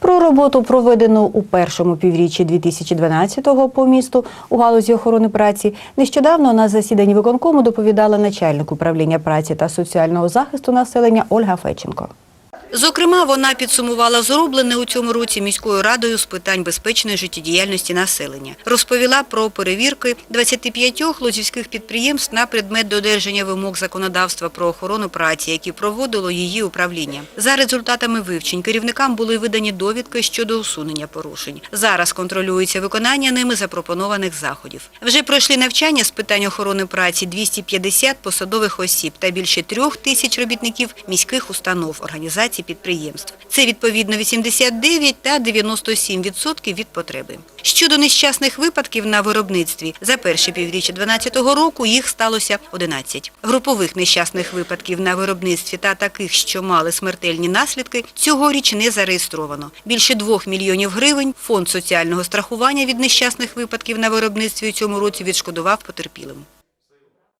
Про роботу, проведену у першому півріччі 2012-го по місту у галузі охорони праці, нещодавно на засіданні виконкому доповідала начальник управління праці та соціального захисту населення Ольга Феченко. Зокрема, вона підсумувала зроблене у цьому році міською радою з питань безпечної життєдіяльності населення. Розповіла про перевірки 25 лозівських підприємств на предмет додержання вимог законодавства про охорону праці, які проводило її управління. За результатами вивчень керівникам були видані довідки щодо усунення порушень. Зараз контролюється виконання ними запропонованих заходів. Вже пройшли навчання з питань охорони праці 250 посадових осіб та більше трьох тисяч робітників міських установ, організацій, підприємств. Це відповідно 89 та 97% від потреби. Щодо нещасних випадків на виробництві, за перше півріччя 2012 року їх сталося 11. Групових нещасних випадків на виробництві та таких, що мали смертельні наслідки, цьогоріч не зареєстровано. Більше 2 мільйонів гривень фонд соціального страхування від нещасних випадків на виробництві у цьому році відшкодував потерпілим.